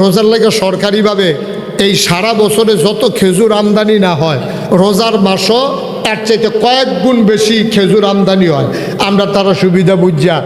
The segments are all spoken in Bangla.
রোজার লাগে সরকারিভাবে এই সারা বছরে যত খেজুর আমদানি না হয়, রোজার মাসও তার চাইতে কয়েক গুণ বেশি খেজুর আমদানি হয়। আমরা তারা সুবিধা বুঝিয়া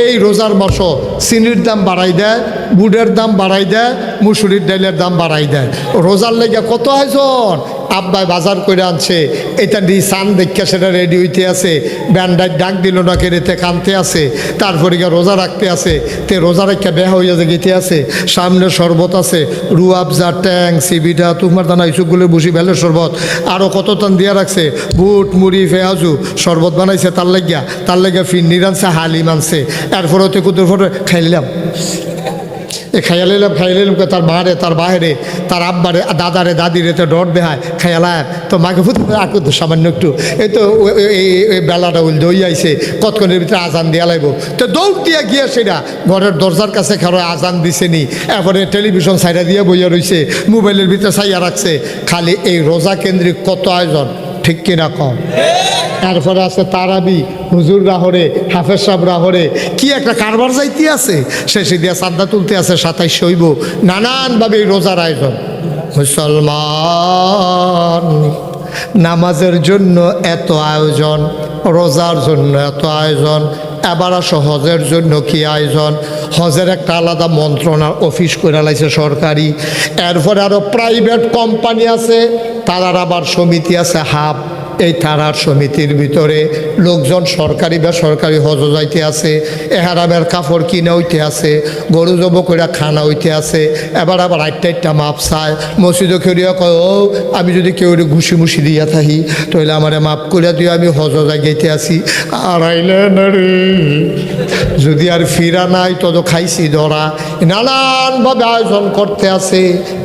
এই রোজার মাসও চিনির দাম বাড়াই দেয় বুডের দাম বাড়াই দেয়, মুসুরির ডালের দাম বাড়াই দেয়। রোজার লেগে কত আয়োজন? আব্বাই বাজার করে আনছে। এটা দি সান দেখা সেটা রেডি হইতে আছে। ব্যান্ডার ডাক দিল না কেড়েতে কানতে আছে? তারপরে গিয়ে রোজা রাখতে আছে। তে রোজা রেখে বেহ হইয়া যে গেতে আছে। সামনে শরবত আছে। রুয়াবজা ট্যাং, সিবিটা, তুমার দানা ইসুকগুলো বসি বেলের শরবত। আরও কত টান দিয়া রাখছে। বুট, মুড়ি, ফেয়াজু, শরবত বানাইছে তার লাগিয়া। তার লাগিয়া ফিন্নি রানছে হালিম আনছে। এরপরে হতে কুতুর ফটো, খাইলাম। এ খাইয়া লইলাম খাইয়া লইলাম কে তার মারে, তার বাহিরে, তার আব্বারে দাদারে দাদিরে তো ডট দেহায় খাইয়ালাম তো মাকে ফুট আকু তো সামান্য একটু। এই তো এই বেলাটা উল দই আইছে, কতক্ষণের ভিতরে আজান দিয়া লাগবো তো দৌড় দিয়া গিয়া সেটা, ঘরের দরজার কাছে খারো আজান দিছে নি, এরপরে টেলিভিশন সাইডা দিয়ে বইয়া রইছে, মোবাইলের ভিতরে সাইয়া রাখছে, খালি এই রোজা কেন্দ্রিক কত আয়োজন। ঠিক কিনা কম? তারপরে আছে তারাবি হুজুর রাহরে হাফেজ সাহ রাহরে কি একটা কারবার যাইতে আছে? শেষে দিয়া সাদ্দা তুলতে আছে, সাতাইশ হইব। নানানভাবে রোজার আয়োজন। মুসলমান, নামাজের জন্য এত আয়োজন, রোজার জন্য এত আয়োজন এবার আসো হজের জন্য কি আয়োজন? হজের একটা আলাদা মন্ত্রণার অফিস করে লাইছে সরকারি। এরপরে আরও প্রাইভেট কোম্পানি আছে, তারার আবার সমিতি আছে হাব। এই থানার সমিতির ভিতরে লোকজন সরকারি বেসরকারি হজ যাইতে আছে এহারামের কাপড় কিনে হইতে আছে, গরু জব করে খানা হইতে আছে, এবার আবার আটটা আটটা মাপ চায়। মসজিদে খেরিয়া কয়, ও, আমি যদি কেউ ঘুষি মুসি দিয়া থাকি, তাহলে আমারে মাপ করিয়া দিয়ে আমি হজ যাইতে আসি আর আইলে যদি আর ফিরা নাই তত খাইছি ধরা। নানানভাবে আয়োজন করতে আছে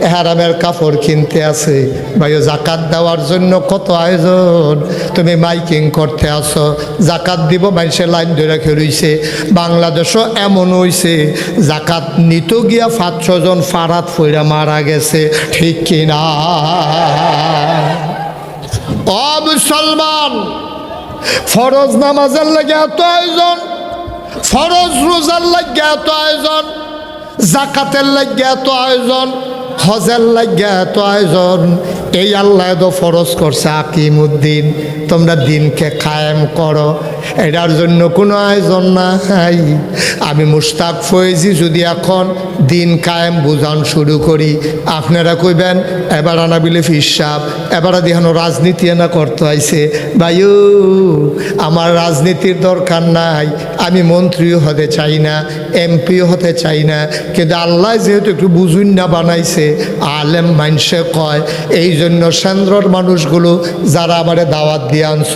এহারামের কাপড় কিনতে আছে। ভাই জাকাত দেওয়ার জন্য কত আয়োজন। তুমি মাইকিং করতে আসো, জাকাত দিব মানুষের লাইন ধরে রেখে রইছে। বাংলাদেশও এমন হইছে, জাকাত নিত গিয়া পাঁচ ছজন ফারাত ফইরা মারা গেছে, ঠিক কিনা? অ, মুসলমান, ফরজ নামাজের লাগে এত আয়োজন, ফরজ রোজার লাগে এত আয়োজন, জাকাতের লাগে এত আয়োজন হজের লাগিয়া এত আয়োজন, এই আল্লাহ তো ফরজ করছে আকিমুদ্দিন তোমরা দিনকে কায়েম করো, এটার জন্য কোনো আয়োজন নাই। আমি মুস্তাক ফয়েজি, যদি এখন দিন কায়েম বুঝান শুরু করি, আপনারা কইবেন, এবার আনা বিলে ফিসাব এবার দেখানো রাজনীতি না করতে আইছে। ভাইও আমার রাজনীতির দরকার নাই, আমি মন্ত্রীও হতে চাই না এমপিও হতে চাই না। কিন্তু আল্লাহ যেহেতু একটু বুঝুন না বানাইছে, আলেম মানসে কয় এই জন্য সেন্দ্রর মানুষগুলো যারা আমারে দাওয়াত দিয়ে আনছ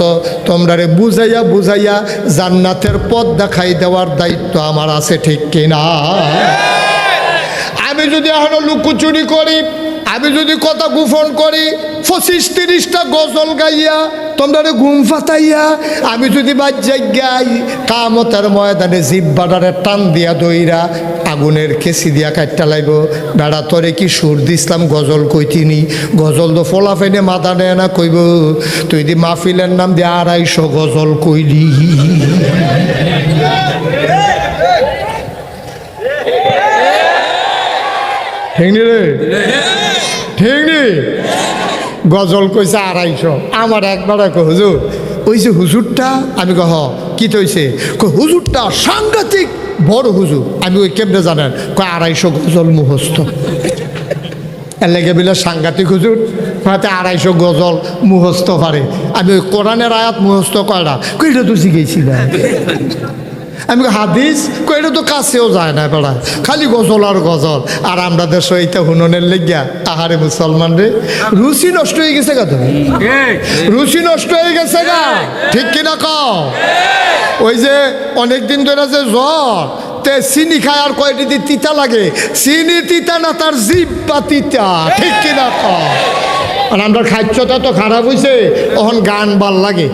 তোমরা রে বুঝাইয়া বুঝাইয়া জান্নাতের পথ দেখাই দেওয়ার দায়িত্ব আমার আছে, ঠিক কিনা? আমি যদি এখনও লুকোচুরি করি, আমি যদি কথা গোপন করি পঁচিশ তিরিশটা গজল গাইয়া, তোমরা ঘুম ফাতাইয়া আমি যদি বাজ্যাই গাই, কামতের ময়দানে জিভ বাডারে টান দিয়া দইরা, আগুনের কেসি দিয়া কাটটা লাইব। বেড়া, তরে কি সুর দিসলাম গজল কইতিনি গজল তো ফোলা ফেনে মাথা নেয় না কইব। তুই দি মাহফিলের নাম দিয়ে আড়াইশো গজল কইলি। ঠিক নি রে? ঠিক নি গজল কইছে আড়াইশো। আমার একবার হুজুর, ওই যে হুজুরটা? আমি কহ কি তৈছে? হুজুরটা সাংঘাতিক বড় হুজুর। আমি ওই কেমনে জানেন? কয়, আড়াইশো গজল মুহস্ত এর লেগে বিলে, সাংঘাতিক হুজুর হয়তো আড়াইশো গজল মুহস্ত পারে। আমি ওই কোরআনের আয়াত মুহস্ত কয়টা কইটা তো শিখেছিলাম আমি হাদিস? কই, এটা তো কাছেও যায় না বেড়া। খালি গজল আর গজল। আর আমরা দেশ এইটা হুননের লেগিয়া আহারে মুসলমান রে। রুচি নষ্ট হয়ে গেছে গা তুমি? রুচি নষ্ট হয়ে গেছে গা। ঠিক কিনা কও? ওই যে অনেক দিন ধরে যে জ্বর, তে চিনি খায় আর কয়টি তিতা লাগে। চিনি তিতা না, তার জিব্বা তিতা। ঠিক কিনা কও? আর আমরা খাদ্যটা তো খারাপ হয়েছে তখন গান ভালো লাগে,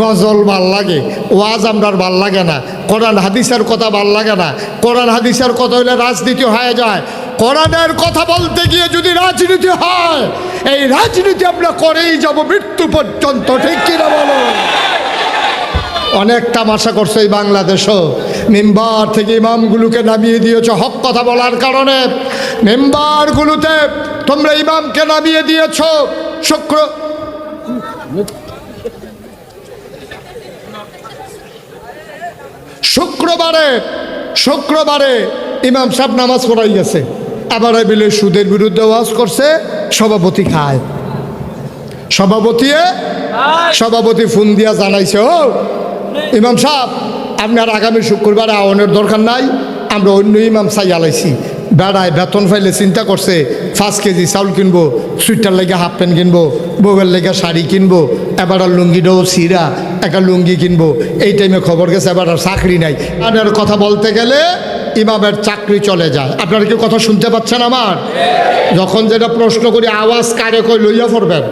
গজল ভালো লাগে, ওয়াজ আমরার ভালো লাগে না, কোরআন হাদিসের কথা ভালো লাগে না। কোরআন হাদিসের কথা হইলে রাজনীতি হয়ে যায়। কোরআনের কথা বলতে গিয়ে যদি রাজনীতি হয়, এই রাজনীতি আমরা করেই যাব মৃত্যু পর্যন্ত, ঠিক কিনা বলো? অনেক তামাশা করছে এই বাংলাদেশও। মেম্বার থেকে ইমামগুলোকে নামিয়ে দিয়েছ হক কথা বলার কারণে। মেম্বারগুলোতে তোমরা ইমামকে নামিয়ে দিয়েছ। শুক্র শুক্রবারে শুক্রবারে ইমাম সাহেব নামাজ পড়াই গেছে। আবার বিলে সুদের বিরুদ্ধে ওয়াজ করছে সভাপতি খায়। সভাপতি সভাপতি ফোন দিয়া জানাইছে ও ইমাম সাহেব আপনার আগামী শুক্রবার আওয়ানের দরকার নাই, আমরা অন্য ইমাম চাই আলাইছি। বেড়ায় বেতন ফাইলে চিন্তা করছে, পাঁচ কেজি চাউল কিনবো, সুইটার লেগে হাফ প্যান্ট কিনবো, বউয়ের লেগে শাড়ি কিনবো, এবার আর লুঙ্গিটাও সিরা, একটা লুঙ্গি কিনবো। এই টাইমে খবর গেছে, এবার আর চাকরি নাই। আপনার কথা বলতে গেলে ইমামের চাকরি চলে যায়। আপনারা কি কথা শুনতে পাচ্ছেন আমার? যখন যেটা প্রশ্ন করি, আওয়াজ কারে কই লইয়া পড়বেন?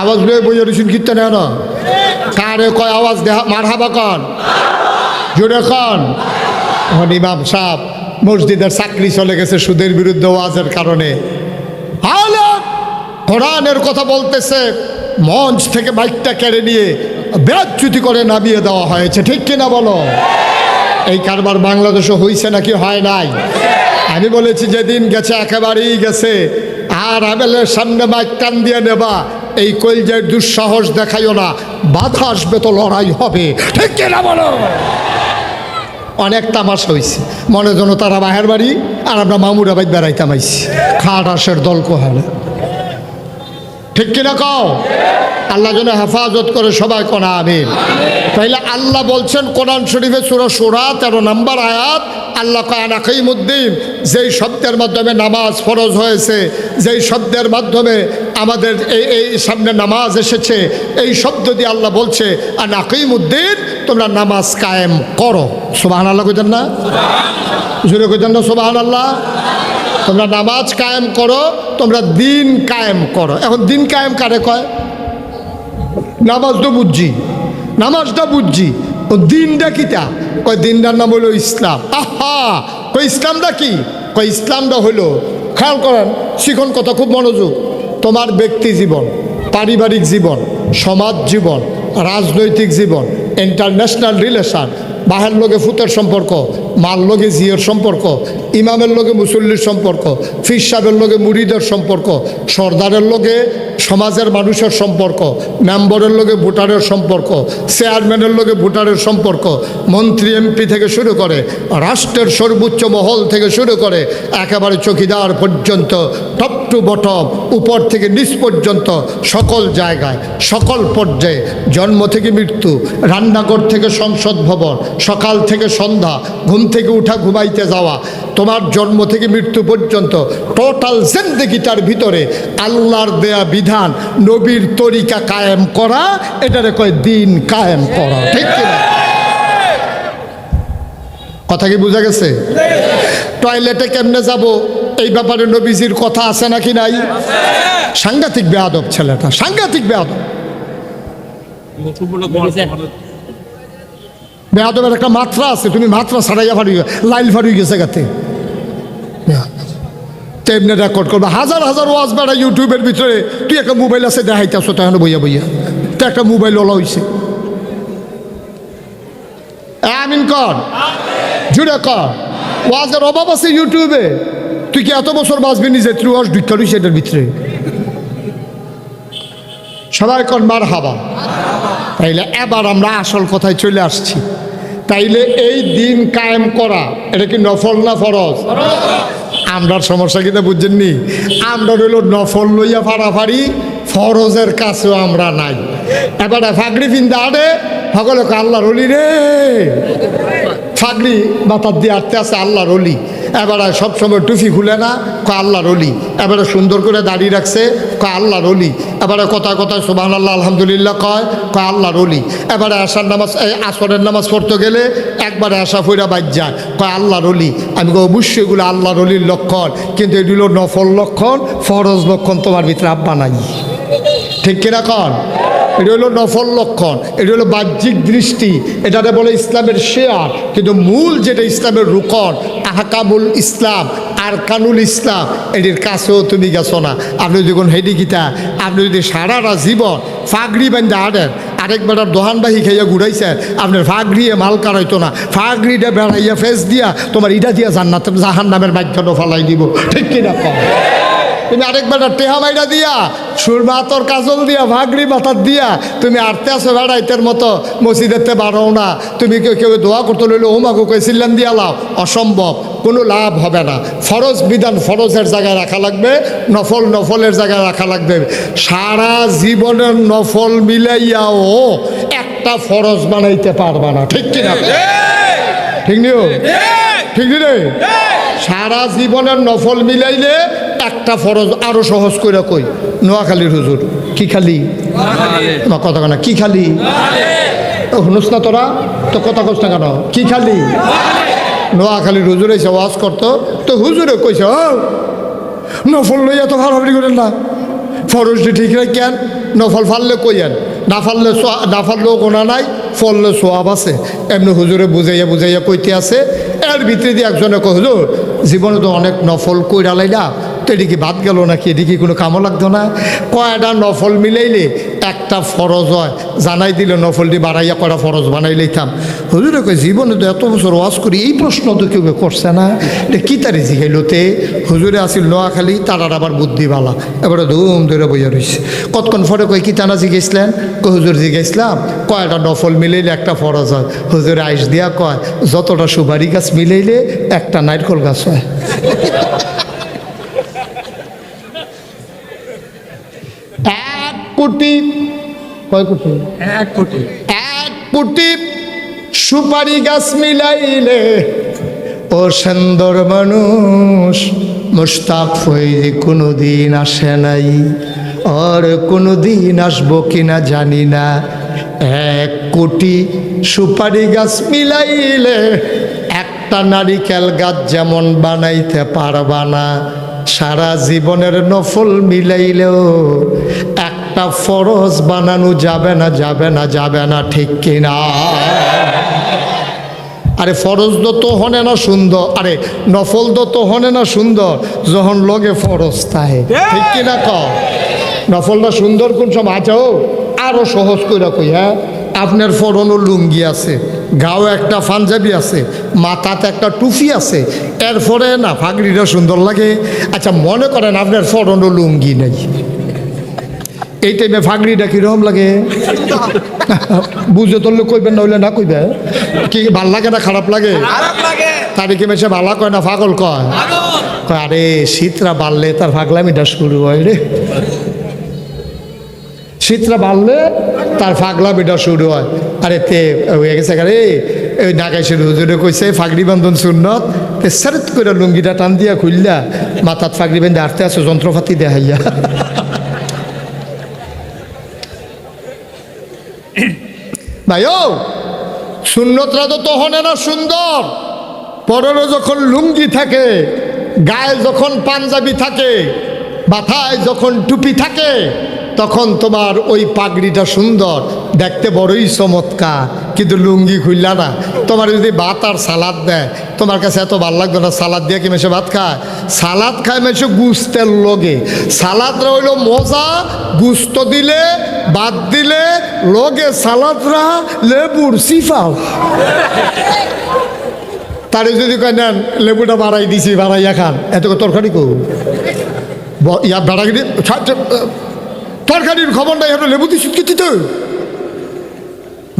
আওয়াজ লইয়া বইয়া রয়েছেন কীর্তন না? কারে কয় আওয়াজ দেহা মার হাবা কন। জোরে কন। এখন ইমাম সাহ মসজিদের চাকরি চলে গেছে সুদের বিরুদ্ধে ওয়াজের কারণে। কোরআনের কথা বলতেছে, মঞ্চ থেকে বাইকটা কেড়ে নিয়ে ব্যাচ্যুতি করে নামিয়ে দেওয়া হয়েছে। ঠিক কিনা বলো? এই কারবার বাংলাদেশে হয়েছে নাকি হয় নাই? আমি বলেছি, যেদিন গেছে একেবারেই গেছে। আর আমেলের সামনে মাইক টান দিয়ে নেবা। এই কলজের দুঃসাহস দেখাইও না। বাধা আসবে তো লড়াই হবে। ঠিক কিনা বলো? অনেক তামাশ হয়েছে মনে যেন তারা বাহের বাড়ি আর আমরা মামুরা বাই বেড়াইতাম খাট আসের দল কোহালে। ঠিক কিনা কও? আল্লাহ যেন হেফাজত করে সবাই কোনা, আমিন। তাইলে আল্লাহ বলছেন, কোরআন শরীফে সুরা সুরা তেরো নম্বর আয়াত, আল্লাহ আকিমুদ্দিন যেই শব্দের মাধ্যমে নামাজ ফরজ হয়েছে, যেই শব্দের মাধ্যমে আমাদের এই এই সামনে নামাজ এসেছে, এই শব্দ দিয়ে আল্লাহ বলছে আর আকিমুদ্দিন তোমরা নামাজ কায়েম করো। সুবাহান আল্লাহ কইতেন না? জুড়ে কইতেন না সুবাহান আল্লাহ তোমরা নামাজ কায়েম করো, তোমরা দিন কায়েম করো। এখন দিন কায়েম কারে কয়? নামাজ তো বুঝছি। নামাজটা বুঝছি। ও দিনটা কিটা কয়, দিনটার নাম হলো ইসলাম। আহা! কই ইসলামটা কি? কয়, ইসলামটা হলো খেয়াল করেন, শিখন কথা খুব মনোযোগ। তোমার ব্যক্তি জীবন, পারিবারিক জীবন, সমাজ জীবন, রাজনৈতিক জীবন ইন্টারন্যাশনাল রিলেশন বাহের লোকে ফুতের সম্পর্ক মার লোকে জিয়ের সম্পর্ক, ইমামের লোকে মুসল্লির সম্পর্ক ফির সাহেবের লোকে মুড়িদের সম্পর্ক, সর্দারের লোকে সমাজের মানুষের সম্পর্ক, মেম্বরের লোকে ভোটারের সম্পর্ক, চেয়ারম্যানের লোকে ভোটারের সম্পর্ক, মন্ত্রী এমপি থেকে শুরু করে, রাষ্ট্রের সর্বোচ্চ মহল থেকে শুরু করে, একেবারে চকিদার পর্যন্ত টপ টু বটম উপর থেকে নিচ পর্যন্ত, সকল জায়গায়, সকল পর্যায়ে, জন্ম থেকে মৃত্যু, রান্নাঘর থেকে সংসদ ভবন, সকাল থেকে সন্ধ্যা, ঘুম থেকে উঠা ঘুমাইতে যাওয়া তোমার জন্ম থেকে মৃত্যু পর্যন্ত টোটাল জিন্দগিটার ভিতরে আল্লাহর দেয়া বিধান নবীর তরিকা কায়েম করা এটারে কয় দিন কায়েম করা। ঠিক কিনা কথা কি বোঝা গেছে? টয়লেটে কেমনে যাব? এই ব্যাপারে নবীজির কথা আছে নাকি নাই? সাংঘাতিক বেয়াদব ছেলেটা সাংঘাতিক বেয়াদব। বেয়াদবের একটা মাত্রা আছে, তুমি মাত্রা ছাড়াইয়া ফাড়ি, লাইল ফাড়ি গেছে গাতে। তেমনি রেকর্ড করবে। হাজার হাজার ওয়াজ বেড়া ইউটিউবের ভিতরে। তুই একটা মোবাইল আছে, দেখাইতেছ, তখন বইয়া বইয়া। তো একটা মোবাইল ওলা হয়েছে আমিন কর। জুড়ে কর। ওয়াজের অভাব আছে ইউটিউবে তুই কি এত বছর বাঁচবি নিজে? তুই ওয়াজ ঢুকা রইছে এটার ভিতরে। সবাই কর মার হাবা তাইলে এবার আমরা আসল কথায় চলে আসছি। তাইলে এই দিন কায়েম করা, এটা কি নফল না ফরজ? আমরার সমস্যা কিন্তু বুঝছেননি? আমরা রইল নফল লইয়া ফাড়াফাড়ি, ফরজের কাছেও আমরা নাই। এবার ফাগড়ি ফিন্দা আটে সকলে আল্লাহ রলি রে। ফাগড়ি মাথার দিয়ে আটতে আছে আল্লাহ রলি এবারে সবসময় টুফি খুলে না, কয় আল্লাহ রলি এবারে সুন্দর করে দাঁড়িয়ে রাখছে ক আল্লাহ রলি এবারে কথায় কথায় সুবাহ আল্লাহ আলহামদুলিল্লাহ কয় ক আল্লাহ রলি এবারে আশার নামাজ, এই আসরের নামাজ পড়তে গেলে একবারে আশা ফইরা বাদ যায়, কয় আল্লাহ রলি আমি অবশ্যই এগুলো আল্লাহ রলির লক্ষণ, কিন্তু এগুলো নফল লক্ষণ, ফরজ লক্ষণ তোমার ভিতরে আব্বা নাই। ঠিক কিনা কন? এটা হলো নফল লক্ষণ, এটা হলো বাহ্যিক দৃষ্টি এটাতে বলে ইসলামের শেয়ার। কিন্তু মূল যেটা ইসলামের রুকন, আহকামুল ইসলাম আর কানুল ইসলাম, এটির কাছেও তুমি গেছো না। আপনি যখন হেডি গীতা আপনি যদি সারাটা জীবন ফাগড়ি বান্ধা হাঁটেন আরেক বেটার দোহান বাহি খাইয়া ঘুরাইছে আপনার ফাগড়িয়ে মাল কারাইতো না। ফাগড়িটা বেড়াইয়া ফেস দিয়া তোমার ইটা দিয়া জান্নাত জাহান নামের মাধ্যম ফালাই দিব। ঠিক কিনা তুমি আরেক বেটার টেহা মাইরা দিয়া সুরমা তোর কাজল দিয়া ভাগড়ি মাথার দিয়া তুমি আটতে আসো বেড়াইতের মতো মসজিদেতে বাড়াও না। তুমি কেউ কেউ দোয়া করতে লইলে ওমাকে কইছিলেন দিয়া লাও? অসম্ভব কোনো লাভ হবে না। ফরজ বিধান ফরজের জায়গায় রাখা লাগবে নফল নফলের জায়গায় রাখা লাগবে। সারা জীবনের নফল মিলাইয়াও একটা ফরজ বানাইতে পারবা না। ঠিক কিনা? ঠিক। নিও? ঠিক। রে? সারা জীবনের নফল মিলাইলে একটা ফরজ আরও সহজ করে কই নোয়াখালীর হুজুর কি খালি? তোমার কথা কেন কি খালি? শুনুস না তোরা? তো কথা কস না কেন? কি খালি? নোয়াখালীর হুজুর এসে ওয়াজ করতো তো হুজুরে কইছে ও নফল লইয়া তো ভালো করেন না। ফরজটি ঠিক কেন নফল ফাললে কইয়েন না ফাললে না ফাললেও গোনা নাই ফললে সোয়াব আছে। এমনি হুজুরে বুঝাইয়া বুঝাইয়া কইতে আছে এর ভিতরে দিয়ে একজনে কয় হুজুর জীবনে তো অনেক নফল কইরালাই না তো এদিকে বাদ গেল নাকি? এদিকে কোনো কামও লাগতো না? কয়টা নফল মিলাইলে একটা ফরজ হয়? জানাই দিলে, নফলটি বাড়াইয়া কয়টা ফরজ বানাই লইতাম? হুজুরে কয়, জীবনে তো এত বছর ওয়াজ করি, এই প্রশ্ন তো কেউ করছে না। এটা কি তারি জিগাইলোতে হুজুরে আসিল নোয়াখালী, তারার আবার বুদ্ধিবালা। এবারে ধুম ধরে বইয়া রয়েছে কতক্ষণ ফরে কয়, কি টানা জিগেছিলেন কয়, হুজুর জিগেছিলাম কয়টা নফল মিলাইলে একটা ফরজ হয়? হুজুরে আইস দিয়া কয়, যতটা সুপারি গাছ মিলাইলে একটা নারকল গাছ হয় এক কোটি। কয় কোটি? এক কোটি। এক কোটি সুপারি গাছ মিলাইলে ও সুন্দর মানুষ মুস্তাক ফৈজি কোনো দিন আসে নাই। আর কোনো দিন আসব কিনা জানি না। এক কোটি সুপারি গাছ মিলাইলে একটা নারিকেল গাছ যেমন বানাইতে পারবা না সারা জীবনের নফল মিলাইলেও একটা ফরজ বানানো যাবে না যাবে না যাবে না ঠিক কিনা? আরে ফরজ তো হনে না সুন্দর। আরে নফল তো হনে না সুন্দর যখন লগে ফরজ তাহে। ঠিক কিনা ক? নফলটা সুন্দর কোন সময়? আছে ও আরও সহজ করে কই হ্যাঁ? আপনার ফরনও লুঙ্গি আছে গাও একটা পাঞ্জাবি আছে মাথাতে একটা টুপি আছে এরপরে না ফাগড়িটা সুন্দর লাগে। আচ্ছা মনে করেন আপনার ফরনও লুঙ্গি নেই। এই টাইমে ফাগড়িটা কীরকম লাগে? বুঝে তুললে কইবেন না হইলে না কইবে। কি ভালো লাগে না খারাপ লাগে? লাগে। তারিখে মেসে ভালা কয় না পাগল কয়? কয়, আরে শীতরা বাড়লে তার ফাগলামিটা শুরু হয় রে। শীতরা বাড়লে তার ফাগলামিটা শুরু হয়। আরে তে হয়ে গেছে আরে ওই নাগাইশের হুজুরে কইছে ফাগড়ি বান্ধন সুন্নত। তে সারত করে লুঙ্গিটা টান দিয়া খুললা মাথাত ফাগড়ি বেঁধে আটতে আছে যন্ত্রপাতি দেখাইয়া। ভাই ও! সুন্নতরা তো তখন না সুন্দর। পরেরও যখন লুঙ্গি থাকে, গায়ে যখন পাঞ্জাবি থাকে, মাথায় যখন টুপি থাকে তখন তোমার ওই পাগড়িটা সুন্দর, দেখতে বড়ই চমৎকার, কিন্তু লুঙ্গি খুললা না। তোমার যদি ভাত আর সালাদ দেয়, তোমার কাছে এত ভালো লাগতো না, সালাদ দিয়ে কি মেশে ভাত খায়? সালাদ খায় মেশে গুস্তের লগে। সালাদরা হইল মজা, গুস্ত দিলে বাদ দিলে, লগে সালাদরা লেবুর সিফাল। তারে যদি কয়, নেন, লেবুটা বাড়াই দিছি, বাড়াইয়া খান এত তরকারি কো ব- ইয়া বেড়াগিরি তরকারির খবর নাই এখন লেবু দিছি কি দিতে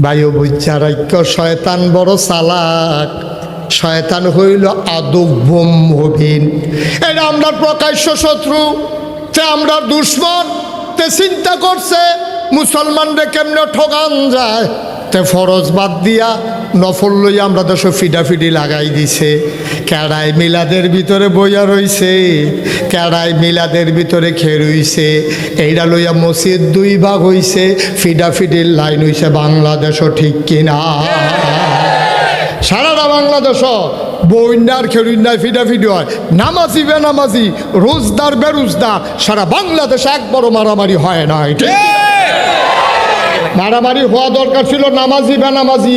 বায়ু বৈচারাক্য শয়তান বড় চালাক। শয়তান হইল আদব্যম মবিন এটা আমরা প্রকাশ্য শত্রু, তে আমরা দুশ্মন, তে চিন্তা করছে, মুসলমানরে কেমনে ঠগান যায়? তে ফরজ বাদ দিয়া নফল লই আমরা দেশ ফিডাফিডি লাগাই দিছে। কেড়াই মিলাদের ভিতরে বইয়া রইছে, কেড়াই মিলাদের ভিতরে খেয়ে রইছে। এইটা লইয়া মসজিদ দুই ভাগ হইছে ফিডাফিডির লাইন হইছে বাংলাদেশও ঠিক কিনা। সারাটা বাংলাদেশ বইনার খেরুইনার ফিডাফিডি হয়। নামাজি, বেনামাজি, রোজদার, বেরোজদার, সারা বাংলাদেশে এক বড় মারামারি হয় না ঠিক? মারামারি হওয়া দরকার ছিল নামাজি বেনামাজি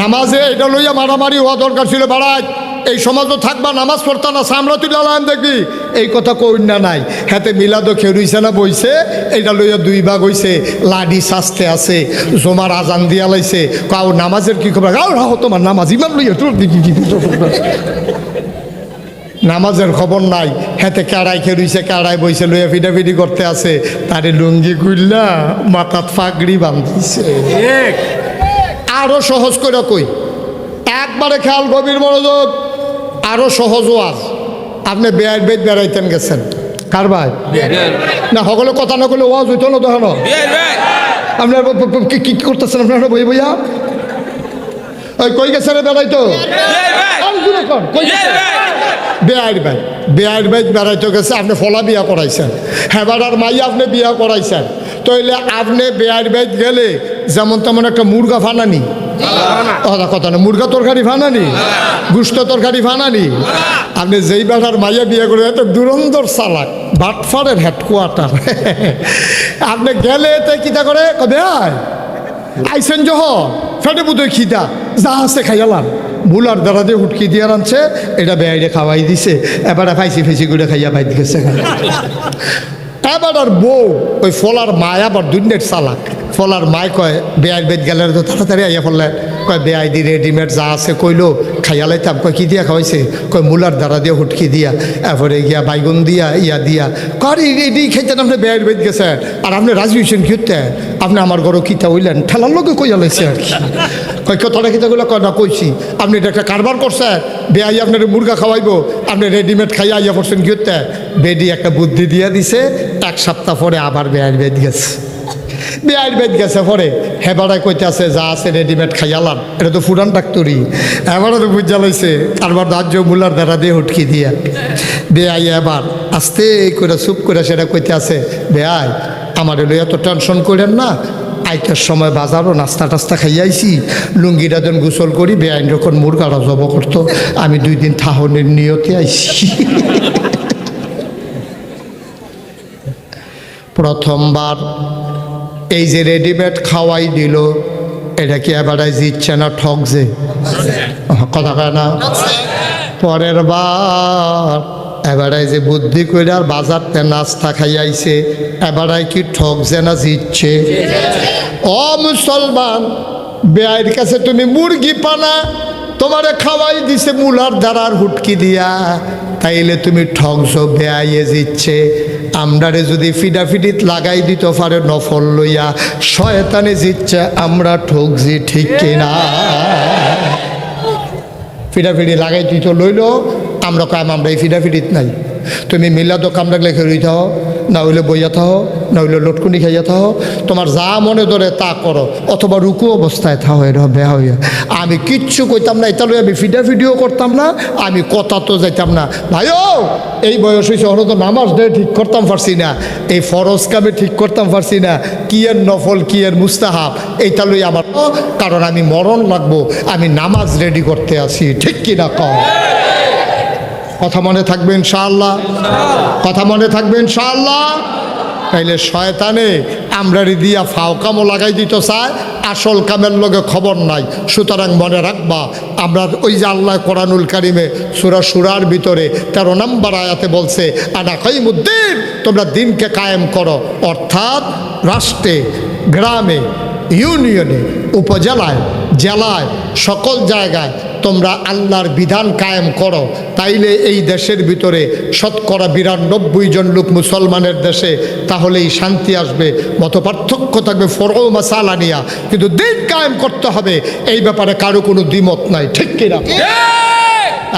নামাজে এটা লইয়া মারামারি হওয়া দরকার ছিল বাড়ায় এই সমাজও থাকবা, নামাজ পড়তা না সামরা তুই আলাম দেখবি। এই কথা কন্যা নাই। হাতে মিলাদো খেরুইছে না বইছে, এইটা লইয়া দুই ভাগ হইছে, লাডি শাস্তে আছে, জমার আজান দিয়া লাইছে। কাউ নামাজের কি খবর? গাও রাহো, তোমার নামাজ ইমাম লইয়া তোর নামাজের খবর নাই। হেতে কাড়াই খেরুইছে কাড়াই বইছে লইয়া ফিডাফিডি করতে আছে। তারে লুঙ্গি গুল্লা মাথাত ফাগড়ি বান্ধিছে আরও সহজ করে কই। একবারে খেয়াল গভীর মনোযোগ আরও সহজ ওয়াজ। আপনি বেয়ার বেদ বেড়াইতেন গেছেন। কার ভাই? না সকলে কথা না করলে ওয়াজ হইতো না তখন আপনার কি করতেছেন আপনারা বই বইয়া? ওই কই গেছেন রে বেড়াইতো আর জোরে কর, কই গেছেন? বেয়ার ভাই? বেয়ার ভাই বেড়াইতে গেছে আপনি ফলা বিয়া করাইছেন। হেবার আর মাইয়া আপনি বিয়া করাইছেন। তাইলে আপনি বেয়ার ভাই গেলে যেমন তেমন একটা মুরগা ফানানি। কথা কথা না মুরগা তরকারি ফানানি? গুস্ত তরকারি ফানানি? আপনি যেই বেটার মাইয়া বিয়ে করে একটা দুরন্দর চালাক বাটফারের হেডকোয়ার্টার আপনি গেলে এতে কিতা করে? কবে আয়? আইসেন জহ ফেটে বুধ খিদা। যা আছে খাইয়ালাম বুলার দ্বারা দিয়ে হুটকি দিয়ে আনছে এটা বেআইরে খাওয়াই দিছে। এবারে ফাইসি ফেসি করে খাইয়া বাইর গেছে এবার আর বউ, ওই ফলার মায় আবার দুনিয়ার চালাক। ফলার মায় কয় বেআই বেদ গেলে তো তাড়াতাড়ি আইয়া ফলে কয় বেআই দি রেডিমেড যা আছে কইলো খাইয়া লাইতাম কয়, কি দিয়া খাওয়াইছে? কয়, মূলার দ্বারা দিয়ে, হুটকি দিয়া এরপরে গিয়া বাইগুন দিয়া, ইয়া দিয়া। কয় এটি খাইতেন আপনি বেয়াই বেদ গেছে। আর আপনি রাজি হয়েছেন কি হতে আপনি আমার ঘরও কিতা হইলেন? ঠেলার লোকে কইয়া লাইছে আর কি। কয় কথাটা কিতাগুলো কয়, না, কইছি। আপনি এটা একটা কারবার করছেন বেয়াই আপনার মুরগা খাওয়াইবো। আপনি রেডিমেড খাইয়া আইয়া পড়ছেন কি হতে বেডি একটা বুদ্ধি দিয়া দিছে। এক সপ্তাহ পরে আবার বেয়াই বেদ গেছে। বেয়াই বেদ গেছে, পরে হেবারায় কইতে আছে যা আছে রেডিমেড খাইয়ালাম এটা তো ফুরান ডাক্তরি এবারও তো বুঝা লইছে কারবার রাজ্য মূলার দ্বারা দিয়ে উঠকি দিয়া। বেয়াই এবার আস্তে করে চুপ করে সেটা কইতে আছে বেয়াই আমার এলো এত টেনশন করেন না। আইটার সময় বাজারও নাস্তা টাস্তা খাইয়াইছি। লুঙ্গিটা যখন গোসল করি বেআইন যখন মুরগারা জব করতো, আমি দুই দিন থাহনের নিয়তে আইছি। প্রথমবার এই যে রেডিমেড খাওয়াই দিল এটা কি এবারে জিতছে না ঠকছে? কথা কয় না? পরের বার এবারে যে বুদ্ধি করে আর বাজারতে নাস্তা খাইয়াইছে এবারে কি ঠকছে না জিতছে? ও মুসলমান বেআইর কাছে তুমি মুরগি পানা তোমারে খাওয়াই দিছে মুলার দ্বারার হুটকি দিয়া তাইলে তুমি ঠকছো বেআইয়ে জিতছে। আমরারে যদি ফিডাফিডিত লাগাই দিত পারে নফল লইয়া, শয়তানে জিতছে, আমরা ঠকছি ঠিক কিনা। ফিডাফিডি লাগাই দিত, লইল, আমরা কাম আমরা এই ফিডাফিডিত নাই। তুমি মিলাদ কামরা লেখে রই থাও না হইলে বইয়া থাও না হইলে লটকুনি খাইয়া থাও। তোমার যা মনে ধরে তা করো। অথবা রুকু অবস্থায় থাও এটা বেয়া হইয়া। আমি কিচ্ছু কইতাম না এটা আমি ফিডাফিডিও করতাম না, আমি কথা তো যাইতাম না। ভাইও, এই বয়স হয়েছে তো নামাজ ডে ঠিক করতাম পারছি না। এই ফরজ কামে ঠিক করতাম পারছি না। কি এর নফল, কি মুস্তাহাব, এইটা লই আমার কারণ আমি মরণ লাগবো, আমি নামাজ রেডি করতে আছি, ঠিক কি না কম কথা মনে থাকবে ইনশাআল্লাহ? কথা মনে থাকবে ইনশাআল্লাহ? তাইলে শয়তানে আমরা দিয়া ফাও কামও লাগাই দিত চায় আসল কামের লগে খবর নাই। সুতরাং মনে রাখবা, আমরা ওই যে আল্লাহ কোরআনুল কারিমে সুরা সুরার ভিতরে তেরো নম্বর আয়াতে বলছে, আনা কইমুদ্দিন তোমরা দিনকে কায়েম করো। অর্থাৎ রাষ্ট্রে, গ্রামে, ইউনিয়নে, উপজেলায়, জেলায়, সকল জায়গায় তোমরা আল্লাহর বিধান কায়েম করো তাইলে এই দেশের ভিতরে শতকরা বিরানব্বই জন লোক মুসলমানের দেশে তাহলেই শান্তি আসবে মত পার্থক্য থাকবে ফরও মাসালা নিয়া। কিন্তু দিন কায়েম করতে হবে এই ব্যাপারে কারও কোনো দ্বিমত নাই ঠিক কিনা?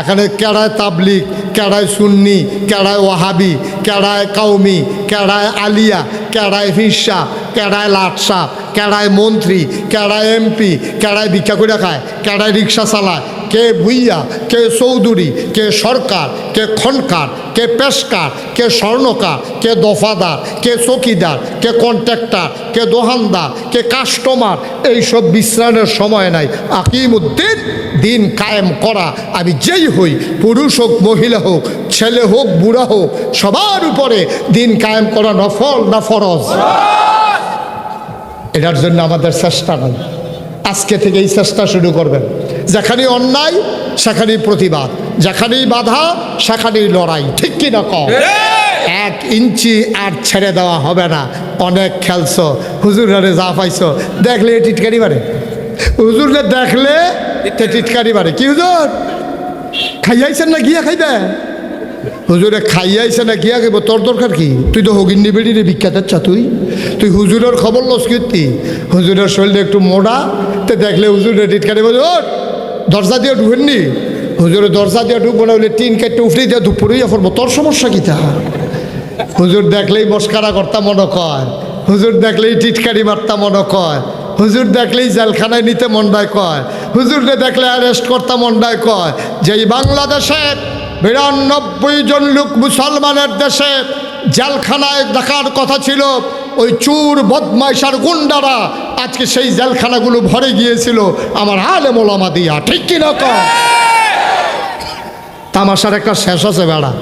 এখানে কেড়ায় তাবলিক কেড়ায় সুন্নি কেড়ায় ওয়াহাবি কেড়ায় কাউমি কেড়ায় আলিয়া কেড়ায় ফিরসা কেড়ায় লাটসা কেড়ায় মন্ত্রী, কেড়ায় এমপি, কেড়ায় ভিক্ষা করে খায়, কেড়ায় রিক্সা চালায়। কে ভুইয়া, কে চৌধুরী, কে সরকার, কে খনকার, কে পেশকার, কে স্বর্ণকার, কে দফাদার, কে চকিদার, কে কন্ট্রাক্টর, কে দোহানদার, কে কাস্টমার, এইসব বিশ্রামের সময় নাই। আকিমুদ্দিন, দিন কায়েম করা। আমি যেই হই, পুরুষ হোক, মহিলা হোক, ছেলে হোক, বুড়া হোক, সবার উপরে দিন কায়েম করা নফল না ফরজ? এটার জন্য আমাদের চেষ্টা নাই। আজকে থেকে এই চেষ্টা শুরু করবেন। যেখানে অন্যায় সেখানেই প্রতিবাদ। যেখানেই বাধা সেখানেই লড়াই। ঠিক কি না কম এক ইঞ্চি আর ছেড়ে দেওয়া হবে না। অনেক খেলছো। হুজুরে যা পাইছো দেখলে এ টিটকারি মারে। হুজুরে দেখলে টিটকারি মারে। কি হুজুর? খাইয়াইছেন না গিয়া খাইবে হুজুরে খাইয়াইছে না গিয়া খাইব তোর দরকার কি? তুই তো হগিন্নি বেড়ি রে বিখ্যাত চা তুই। তুই হুজুরের খবর লস কীর্তি হুজুরের শরীরে একটু মোড়া তে দেখলে হুজুরে টিটকারি বলে ওর দরজা দিয়ে ঢুকেননি হুজুরে দরজা দিয়ে ঢুকবো না, বলে, টিন কেটে উফরি দিয়ে দুপুরেই পড়ব তোর সমস্যা কি তা হুজুর দেখলেই মস্কারা করতা মনে কয়। হুজুর দেখলেই টিটকারি মারতা মনে কয়। হুজুর দেখলেই জেলখানায় নিতে মন্ডায় কয়। হুজুরকে দেখলে অ্যারেস্ট করতা মন্ডায় কয়। যে এই বাংলাদেশের বিরানব্বই জন লোক মুসলমানের দেশে জেলখানায় দেখার কথা ছিল। ওই চুর, বদমাইশার গুন্ডারা আজকে সেই জেলখানাগুলো ভরে গিয়েছিল। আমার হালে মোলামা দিয়া, ঠিক কিনা কয় তামাশার একটা শেষ আছে বেড়া।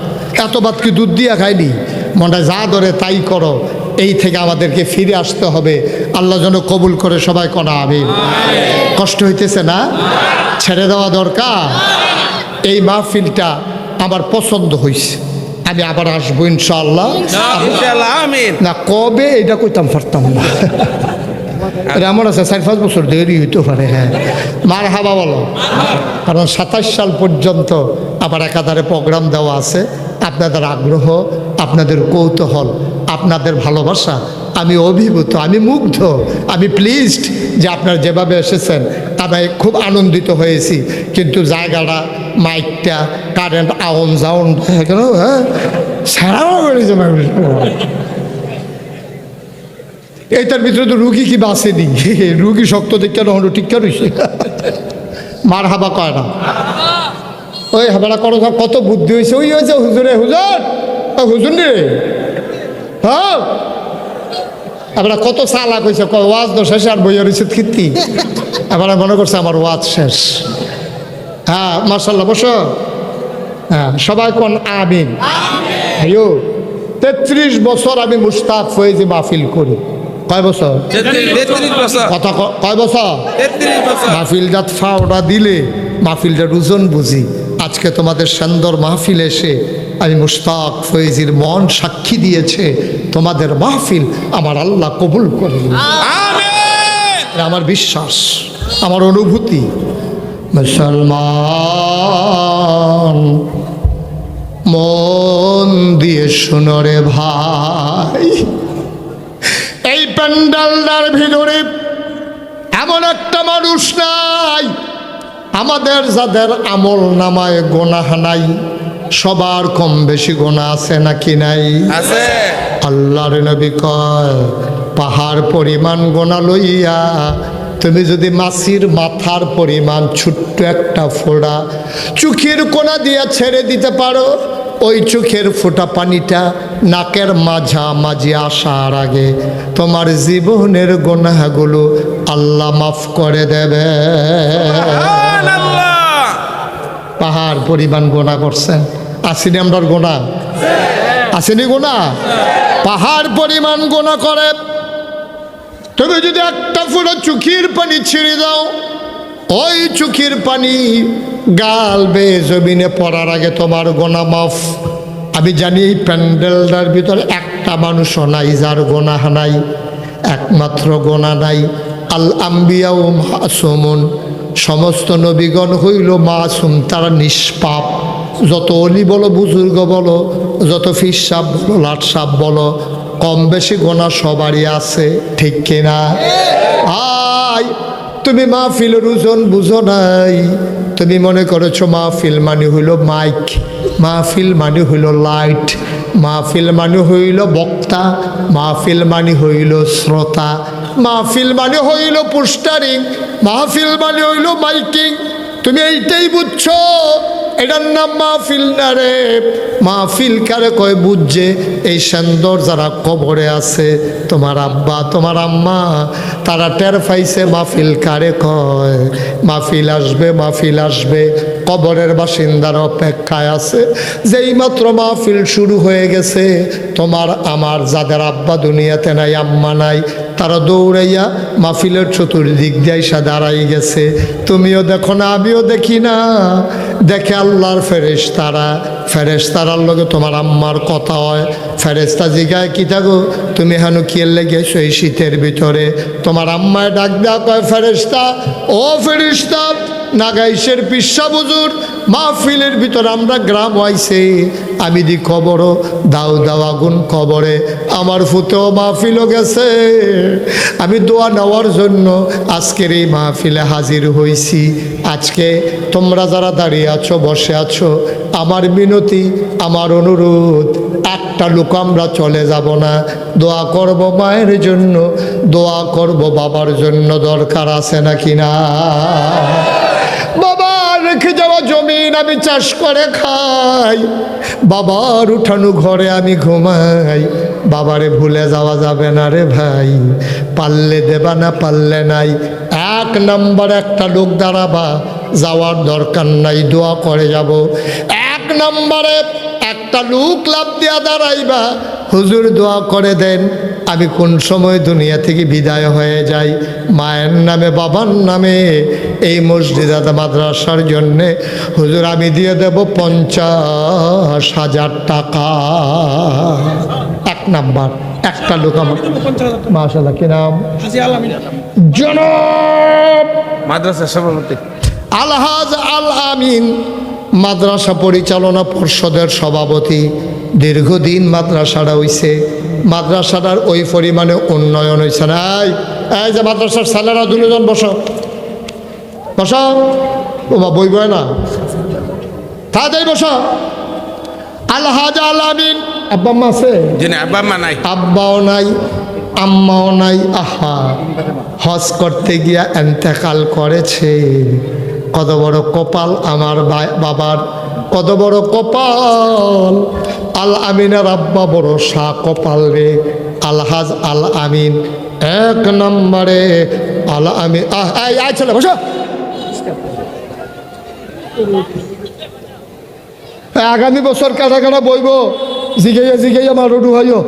এত বাদ কি দুধ দিয়া খাইনি? মনে যা ধরে তাই করো। এই থেকে আমাদেরকে ফিরে আসতে হবে। আল্লাহ যেন কবুল করে সবাই কনা আমি কষ্ট হইতেছে না? ছেড়ে দেওয়া দরকার। এই মাহফিলটা আমার পছন্দ হয়েছে আমি আবার আসব ইনশাল্লাহ ইনশাআল্লাহ। না কবে এটা কইতাম পারতাম না। এমন আছে চার পাঁচ বছর দেরি হইতে পারে হ্যাঁ। মার হাবা বলো। কারণ সাতাশ সাল পর্যন্ত আবার একাধারে প্রোগ্রাম দেওয়া আছে। আপনাদের আগ্রহ আপনাদের কৌতূহল আপনাদের ভালোবাসা আমি অভিভূত আমি মুগ্ধ আমি প্লিজড যে আপনারা যেভাবে এসেছেন আমি খুব আনন্দিত হয়েছি। কিন্তু জায়গাটা মাইকটা কারেন্ট আউন জাউন কেন? হ্যাঁ? সারাও বেড়েছে এইটার ভিতরে তো রুগী কি বাসেনি রুগী শক্ত দেখতে নহলো টিকা রয়েছে মার হাবা কয় না? ওই হাবাটা করো কত বুদ্ধি হয়েছে ওই হয়েছে হুজুরে, হুজুর! হুজুর রে! হ্যাঁ? এবার কত চালাক হয়েছে ওয়াজ তো শেষ আর বইয়া রয়েছে কীর্তি? এবার মনে করছে আমার ওয়াজ শেষ। হ্যাঁ মার্শাল্লাহ বসো। হ্যাঁ সবাই কোন আমিন? আইও তেত্রিশ বছর আমি মুস্তাক ফয়েজি মাহফিল করি। কয় বছর? কথা কয় বছর? বছর। মাহফিলটা ফাওড়া দিলে মাহফিলটার ওজন বুঝি। আজকে তোমাদের সুন্দর মাহফিল এসে আমি মুস্তাক ফয়েজির মন সাক্ষী দিয়েছে তোমাদের মাহফিল আমার আল্লাহ কবুল করে আমার বিশ্বাস আমার অনুভূতি। মুসলমান মন দিয়ে শুনো রে ভাই। এই প্যান্ডালটার ভিতরে এমন একটা মানুষ নাই আমাদের যাদের আমল নামায় গোনাহ নাই সবার কম বেশি গোনা আছে নাকি নাই? আছে। আল্লাহর নবী কয় পাহাড় পরিমাণ গোনা লইয়া তুমি যদি মাছির মাথার পরিমাণ ছোট্ট একটা ফোড়া চোখের কোনা দিয়া ছেড়ে দিতে পারো ওই চোখের ফোঁটা পানিটা নাকের মাঝা মাঝামাঝি আসার আগে তোমার জীবনের গোনাগুলো আল্লাহ মাফ করে দেবে। পাহাড় পরিমাণ গোনা করছেন। আসেনি আমরার গোনা? আসেনি গোনা? পাহাড় পরিমাণ গোনা করে। তুমি যদি একটা ফুলো চোখের পানি ছিঁড়ে দাও, ওই চোখের পানি গাল বে জমিনে পড়ার আগে তোমার গোনা মাফ। আমি জানি এই প্যান্ডেলটার ভিতরে একটা মানুষও নাই, যার গোনা নাই, একমাত্র গোনা নাই। আল আম্বিয়া মাসুমন, সমস্ত নবীগণ হইল মাসুম, তারা নিষ্পাপ। যত অলি বলো, বুজুর্গ বলো, যত ফিস সাপ বলো লাট সাপ বলো কম বেশি গোনা সবারই আছে, ঠিক কিনা? আয়, তুমি মা মাহফিলের ওজন বুঝো নাই। তুমি মনে করেছ মাহফিল মানে হইল মাইক মা মাহফিল মানে হইল লাইট, মাহফিল মানে হইল বক্তা, মাহফিল মানে হইল শ্রোতা, মাহফিল মানে হইল পোস্টারিং, মাহফিল মানে হইল মাইকিং। তুমি এইটাই বুঝছ? এটার নাম মাহফিল না রে? মাহফিল কারে কয় বুঝছে? এই সুন্দর যারা কবরে আছে তোমার আব্বা, তোমার আম্মা, তারা টের পাইছে মাহফিল কারে কয়? মাহফিল আসবে মাহফিল আসবে, কবরের বাসিন্দার অপেক্ষায় আছে। যেই মাত্র মাহফিল শুরু হয়ে গেছে, তোমার আমার যাদের আব্বা দুনিয়াতে নাই, আম্মা নাই, তারা দৌড়াইয়া মাহফিলের চতুর্দিক দিয়ে দাঁড়াই গেছে। তুমিও দেখো না, আমিও দেখি না। দেখে আল্লাহর ফেরেশতারা তারা ফেরেশ তারার লগে তোমার আম্মার কথা হয়। ফেরেস্তা জিগায়, কি থাকো তুমি হেন কিয়ের লেগেছো এই শীতের ভিতরে? তোমার আম্মায় ডাক দেওয়া কয় ফেরেস্তা ও ফেরিস্তা নাগাইশের পিসা বুজুর মাহফিলের ভিতর আমরা গ্রাম হইছে আমি দি খবর দাও দাও আগুন খবরে, আমার ফুতেও মাহফিলও গেছে। আমি দোয়া নেওয়ার জন্য আজকের এই মাহফিলে হাজির হইছি। আজকে তোমরা যারা দাঁড়িয়ে আছো, বসে আছো, আমার মিনতি, আমার অনুরোধ একটা লোক আমরা চলে যাব না। দোয়া করব মায়ের জন্য, দোয়া করব বাবার জন্য দরকার আছে নাকি না বাবা রেখে যাওয়া জমিন আমি চাষ করে খাই। বাবার উঠানো ঘরে আমি ঘুমাই। বাবারে ভুলে যাওয়া যাবে না রে ভাই। পাললে দেবা না পাললে নাই। এক নাম্বার একটা লোক দাঁড়াবা, যাওয়ার দরকার নাই, দোয়া করে যাব। এক নম্বরে একটা লোক লাভ দিয়া দাঁড়াইবা হুজুর দোয়া করে দেন আমি কোন সময় দুনিয়া থেকে বিদায় হয়ে যাই? মায়ের নামে বাবার নামে এই মসজিদ আদা মাদ্রাসার জন্যে। হুজুর আমি দিয়ে দেব পঞ্চাশ হাজার টাকা। এক নাম্বার একটা লোক আমার। মাশাল্লাহ কি নাম? জনাব মাদ্রাসা সভাপতি। আলহাজ আল আমিন মাদ্রাসা পরিচালনা পর্ষদের সভাপতি দীর্ঘদিন মাদ্রাসাটা হইছে। মাদ্রাসাটার ওই পরিমাণে উন্নয়ন হয়েছে না। এই, যে মাদ্রাসার ছেলেরা দুজন বসো। বসো। ও বা বই বয় না? তাড়াতাড়ি বসো। আলহাজ আল আমিন। আব্বা আম্মা আছে? আব্বা নাই। আব্বাও নাই আম্মাও নাই। আহা হজ করতে গিয়া এন্তেকাল করেছে। কত বড় কপাল আমার বাবার, কত বড় কপাল। আল আমিনের আব্বা বড় শাহ কপাল রে। আলহাজ আল আমিন এক নম্বরে। আল আমিন আয় বসো। আগামী বছর কাটা কাটা বইব? জিগাইয়া জিগাইয়া মারো ডুহাইও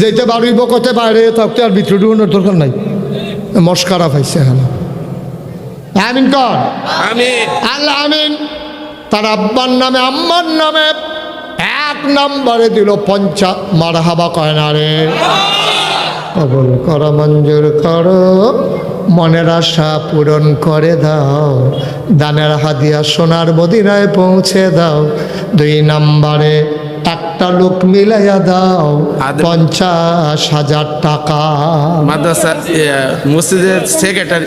যেটা বাড়িব কতে বাইরে থাকতে আর ভিতরে ডুহানোর দরকার নাই। মস্কারা পাইছে এখানে আমিন কর। আমি আল্লাহ আমিন। তার আব্বার নামে আম্মার নামে এক নম্বরে দিল পঞ্চা মার হাবা কয় না রে কবল কর মঞ্জুর করো মনের আশা পূরণ করে দাও। দানের হাদিয়া সোনার মদিনায় পৌঁছে দাও। দুই নম্বরে একটা লোক মিলাইয়া দাও। পঞ্চাশ হাজার টাকা। মাদ্রাসা মসজিদের সেক্রেটারি